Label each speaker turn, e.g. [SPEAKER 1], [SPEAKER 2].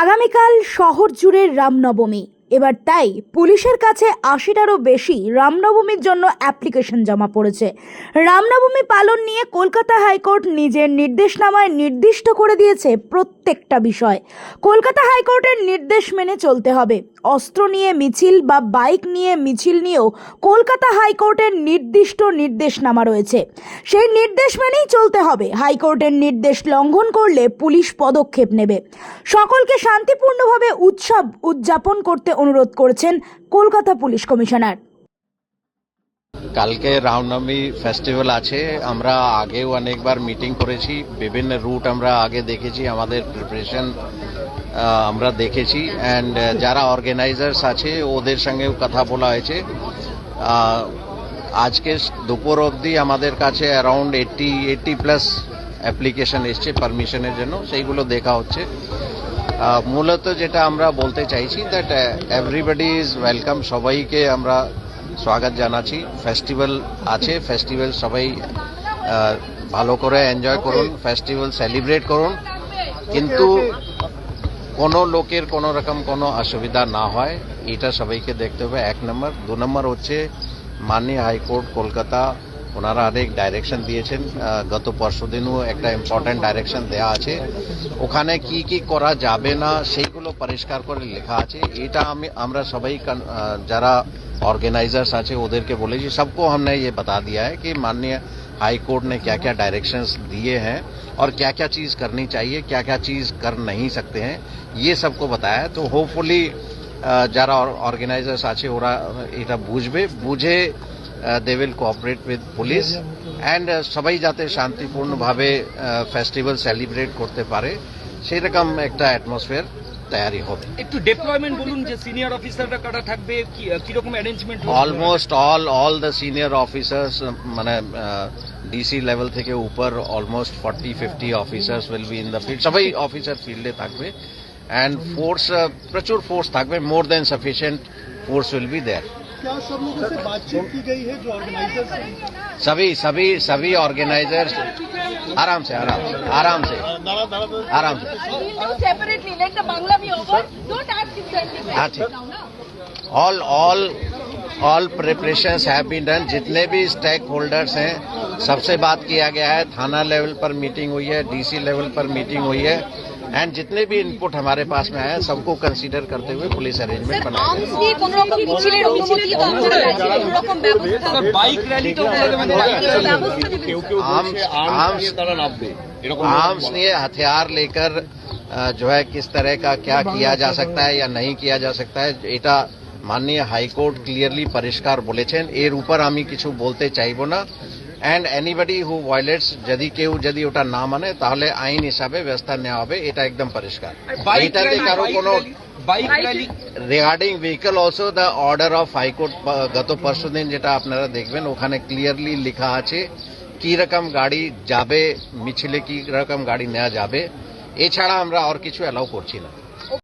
[SPEAKER 1] আগামীকাল শহর জুড়ে রামনবমী। এবার তাই পুলিশের কাছে আশিটারও বেশি রামনবমীর জন্য অ্যাপ্লিকেশন জমা পড়েছে। রামনবমী পালন নিয়ে কলকাতা হাইকোর্ট নিজের নির্দেশনামায় নির্দিষ্ট করে দিয়েছে প্রত্যেকটা বিষয়। কলকাতা হাইকোর্টের নির্দেশ মেনে চলতে হবে। অস্ত্র নিয়ে মিছিল বা বাইক নিয়ে মিছিল নিয়েও কলকাতা হাইকোর্টের নির্দিষ্ট নির্দেশনামা রয়েছে। সেই নির্দেশ মেনেই চলতে হবে। হাইকোর্টের নির্দেশ লঙ্ঘন করলে পুলিশ পদক্ষেপ নেবে। সকলকে শান্তিপূর্ণভাবে উৎসব উদযাপন করতে অনুরোধ করেছেন কলকাতা পুলিশ কমিশনার।
[SPEAKER 2] কালকে রামনবমী ফেস্টিভ্যাল আছে, আমরা আগেও অনেকবার মিটিং করেছি, বিভিন্ন রুট আমরা আগে দেখেছি, আমাদের প্রিপারেশন আমরা দেখেছি অ্যান্ড যারা অর্গানাইজার্স আছে, ওদের সঙ্গেও কথা বলা হয়েছে। আজকে দুপুর অবধি আমাদের কাছে around eighty eighty plus application এসছে পারমিশনের জন্য, সেইগুলো দেখা হচ্ছে। মূলত যেটা আমরা বলতে চাইছি দ্যাট এভরিবডি ইজ ওয়েলকাম সবাইকে আমরা স্বাগত জানাচ্ছি। ফেস্টিভ্যাল আছে ফেস্টিভ্যাল সবাই ভালো করে এনজয় করুন ফেস্টিভ্যাল সেলিব্রেট করুন। কিন্তু কোনো লোকের কোনো রকম কোনো অসুবিধা না হয় এটা সবাইকে দেখতে হবে। এক নম্বর। দু নম্বর হচ্ছে মাননীয় হাইকোর্ট কলকাতা ওনারা অনেক ডাইরেকশন দিয়েছেন আহ, গত পরশু দিনও একটা ইম্পর্টেন্ট ডাইরেকশন দেওয়া আছে ওখানে কি কি করা যাবে না সেইগুলো পরিষ্কার করে লেখা আছে এটা আমি আমরা সবাই কন- আহ, যারা ऑर्गेनाइजर्स আছে ওদেরকে বলেছি सबको हमने ये बता दिया है कि माननीय हाई कोर्ट ने क्या क्या डायरेक्शंस दिए हैं और क्या क्या चीज करनी चाहिए क्या क्या चीज कर नहीं सकते हैं ये सबको बताया है। तो होपफुली যারা অর্গানাইজার্স আছে ওরা এটা বুঝবে বুঝে they will cooperate with police and সবাই যাতে শান্তিপূর্ণভাবে ফেস্টিভ্যাল সেলিব্রেট করতে পারে সেই রকম একটা অ্যাটমসফিয়ার তৈরি হবে।
[SPEAKER 3] একটু ডেপ্লয়মেন্ট বলুন যে সিনিয়র অফিসাররা কাটা থাকবে কি- কীরকম arrangement
[SPEAKER 2] almost all all the senior officers মানে ডিসি লেভেল থেকে উপর almost forty fifty officers will be in the field সবাই অফিসার ফিল্ডে থাকবে অ্যান্ড ফোর্স প্রচুর ফোর্স থাকবে more than sufficient force will be there
[SPEAKER 4] क्या सब लोगों से बातचीत की गई है जो ऑर्गेनाइजर्स
[SPEAKER 2] सभी सभी सभी ऑर्गेनाइजर्स आराम से आराम से आराम से आराम से। हाँ, ठीक। All all all preparations have been done जितने भी स्टेक होल्डर्स हैं सबसे बात किया गया है। थाना लेवल पर मीटिंग हुई है डीसी लेवल पर मीटिंग हुई है। एंड जितने भी इनपुट हमारे पास में आए हैं सबको कंसीडर करते हुए पुलिस अरेंजमेंट बनाया गया है।
[SPEAKER 5] আর্মস নিয়ে কোন রকম মিছিলের অনুমতি তো আপনারা রাখছেন কোন রকম ব্যবস্থা
[SPEAKER 3] বাইক র্যালি তো বলে দেবেন বাইক
[SPEAKER 5] বাইকের ব্যবস্থা দেবেন
[SPEAKER 4] কেউ কেউ
[SPEAKER 2] आर्म्स
[SPEAKER 4] বলছে আর্মস
[SPEAKER 2] आर्म्स
[SPEAKER 4] নিয়ে তারা নামবে এরকম
[SPEAKER 2] आर्म्स लिए हथियार लेकर अ, जो है किस तरह का क्या किया जा सकता है या नहीं किया जा सकता है এটা মাননীয় হাইকোর্ট ক্লিয়ারলি পরিষ্কার বলেছেন এর উপর আমি কিছু বলতে চাইব না অ্যান্ড এনিবডি হু ভায়োলেটস যদি কেউ যদি ওটা না মানে তাহলে আইন হিসাবে ব্যবস্থা নেওয়া হবে এটা একদম পরিষ্কার। এটাতে কারও কোনো
[SPEAKER 3] regarding
[SPEAKER 2] vehicle also the order of high court গত পরশু দিন যেটা আপনারা দেখবেন ওখানে ক্লিয়ারলি লেখা আছে কি রকম গাড়ি যাবে মিছিলে কি রকম গাড়ি নেওয়া যাবে এছাড়া আমরা আর কিছু অ্যালাউ করছি না।